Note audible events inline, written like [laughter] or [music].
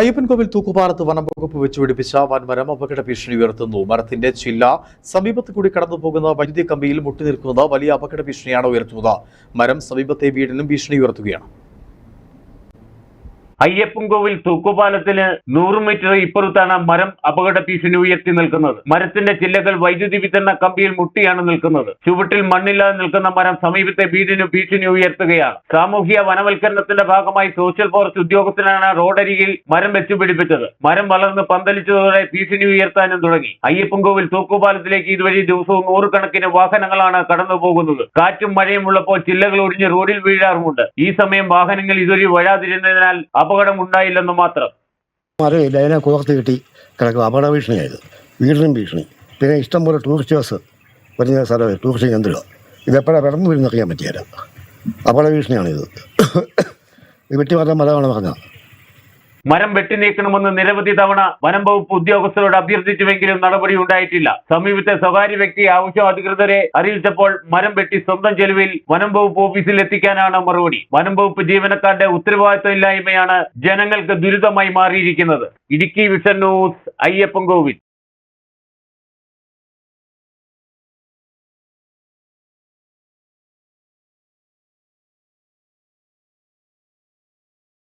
അയ്യപ്പൻകോവിൽ തൂക്കുപാലത്ത് വനംവകുപ്പ് വെച്ച് പിടിപ്പിച്ച വൻമരം അപകട ഭീഷണി ഉയർത്തുന്നു. മരത്തിന്റെ ചില്ല സമീപത്ത് കൂടി കടന്നു പോകുന്ന വൈദ്യുതി കമ്പിയിൽ മുട്ടി നിൽക്കുന്നത് വലിയ അപകട ഭീഷണിയാണ് ഉയർത്തുന്നത്. മരം സമീപത്തെ വീടിനും ഭീഷണി ഉയർത്തുകയാണ്. അയ്യപ്പൻകോവിൽ തൂക്കുപാലത്തിന് നൂറ് മീറ്റർ ഇപ്പുറത്താണ് മരം അപകട ഭീഷണി ഉയർത്തി നിൽക്കുന്നത്. മരത്തിന്റെ ചില്ലകൾ വൈദ്യുതി വിതരണ കമ്പിയിൽ മുട്ടിയാണ് നിൽക്കുന്നത്. ചുവട്ടിൽ മണ്ണില്ലാതെ നിൽക്കുന്ന മരം സമീപത്തെ വീടിന് ഭീഷണി ഉയർത്തുകയാണ്. സാമൂഹിക വനവൽക്കരണത്തിന്റെ ഭാഗമായി സോഷ്യൽ ഫോറസ്റ്റ് ഉദ്യോഗസ്ഥനാണ് റോഡരികിൽ മരം വെച്ചുപിടിപ്പിച്ചത്. മരം വളർന്ന് പന്തലിച്ചതോടെ ഭീഷണി ഉയർത്താനും തുടങ്ങി. അയ്യപ്പൻകോവിൽ തൂക്കുപാലത്തിലേക്ക് ഇതുവഴി ദിവസവും നൂറുകണക്കിന് വാഹനങ്ങളാണ് കടന്നു പോകുന്നത് കാറ്റും മഴയും ഉള്ളപ്പോൾ ചില്ലകൾ ഒടിഞ്ഞ് റോഡിൽ വീഴാറുമുണ്ട്. ഈ സമയം വാഹനങ്ങൾ ഇതുവഴി വഴാതിരുന്നതിനാൽ അപകടം ഉണ്ടായില്ലെന്ന് മാത്രം അറിയില്ല അതിനെ കോർത്ത് കിട്ടി കിടക്കും. അപകട ഭീഷണിയായത്. വീടിനും ഭീഷണി. പിന്നെ ഇഷ്ടംപോലെ ടൂറിസ്റ്റ് ബസ് വരുന്ന സ്ഥലം ടൂറിസ്റ്റ് കേന്ദ്രം ഇതെപ്പോഴാണ് കടന്നു വരുന്നറിയാൻ പറ്റിയല്ല അപകട ഭീഷണിയാണിത്. [coughs] വെട്ടി മാറ്റാൻ മലയാളം പറഞ്ഞത് മരം വെട്ടി നീക്കണമെന്ന് നിരവധി തവണ വനം വകുപ്പ് ഉദ്യോഗസ്ഥരോട് അഭ്യർത്ഥിച്ചുവെങ്കിലും നടപടി ഉണ്ടായിട്ടില്ല. സമീപത്തെ സ്വകാര്യ വ്യക്തി ആവശ്യം അധികൃതരെ അറിയിച്ചപ്പോൾ മരം വെട്ടി സ്വന്തം ചെലവിൽ വനം വകുപ്പ് ഓഫീസിൽ എത്തിക്കാനാണ് മറുപടി. വനം വകുപ്പ് ജീവനക്കാരുടെ ഉത്തരവാദിത്വമില്ലായ്മയാണ് ജനങ്ങൾക്ക് ദുരിതമായി മാറിയിരിക്കുന്നത്. Idukki vision news Ayyappan Kovil.